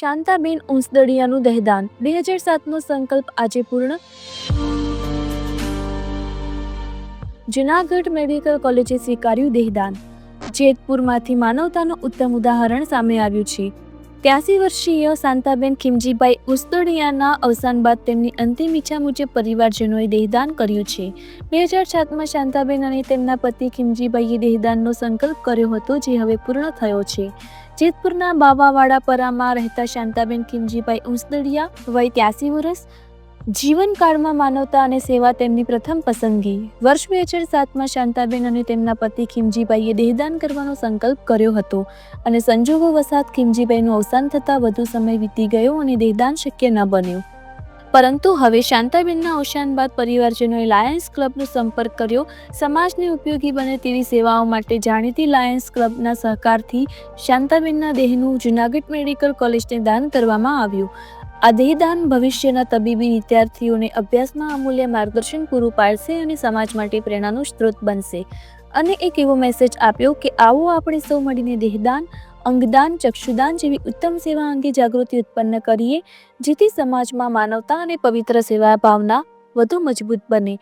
શાંતાબેન ઉંસદડિયાનું દહેદાન. બે હજાર સાતનો સંકલ્પ આજે પૂર્ણ. જુનાગઢ મેડિકલ કોલેજે સ્વીકાર્યું દેહદાન. જેતપુરમાંથી માનવતાનું ઉત્તમ ઉદાહરણ સામે આવ્યું છે. ત્યાસી વર્ષીય શાંતાબેન ખીમજીભાઈ ઉસ્તોડિયાના અવસાન બાદ તેમની અંતિમ ઈચ્છા મુજબ પરિવારજનોએ દેહદાન કર્યું છે. બે હજાર સાતમાં શાંતાબેન અને તેમના પતિ ખીમજીભાઈએ દેહદાનનો સંકલ્પ કર્યો હતો, જે હવે પૂર્ણ થયો છે. જેતપુરના બાવાવાડા પરામાં રહેતા શાંતાબેન ખીમજીભાઈ ઉસ્તડિયા, વય ત્યાસી વર્ષ જીવનકાળમાં માનવતા અને સેવા તેમની પ્રથમ પસંદગી. વર્ષ બે હજાર સાતમાં શાંતાબેન અને તેમના પતિ ખીમજીભાઈએ દેહદાન કરવાનો સંકલ્પ કર્યો હતો અને સંજોગો વસાત ખીમજીભાઈનું અવસાન થતાં વધુ સમય વીતી ગયો અને દેહદાન શક્ય ન બન્યું. પરંતુ હવે શાંતાબેનના અવસાન બાદ પરિવારજનોએ લાયન્સ ક્લબનો સંપર્ક કર્યો. સમાજને ઉપયોગી બને તેવી સેવાઓ માટે જાણીતી લાયન્સ ક્લબના સહકારથી શાંતાબેનના દેહનું જુનાગઢ મેડિકલ કોલેજને દાન કરવામાં આવ્યું. આ દેહદાન ભવિષ્યના તબીબી વિદ્યાર્થીઓને અભ્યાસમાં અમૂલ્ય માર્ગદર્શન પૂરું પાડશે અને સમાજ માટે પ્રેરણાનો સ્ત્રોત બનશે. અને એક એવો મેસેજ આપ્યો કે આવો આપણે સૌ મળીને દેહદાન, અંગદાન, ચક્ષુદાન જેવી ઉત્તમ સેવા અંગે જાગૃતિ ઉત્પન્ન કરીએ, જેથી સમાજમાં માનવતા અને પવિત્ર સેવા ભાવના વધુ મજબૂત બને.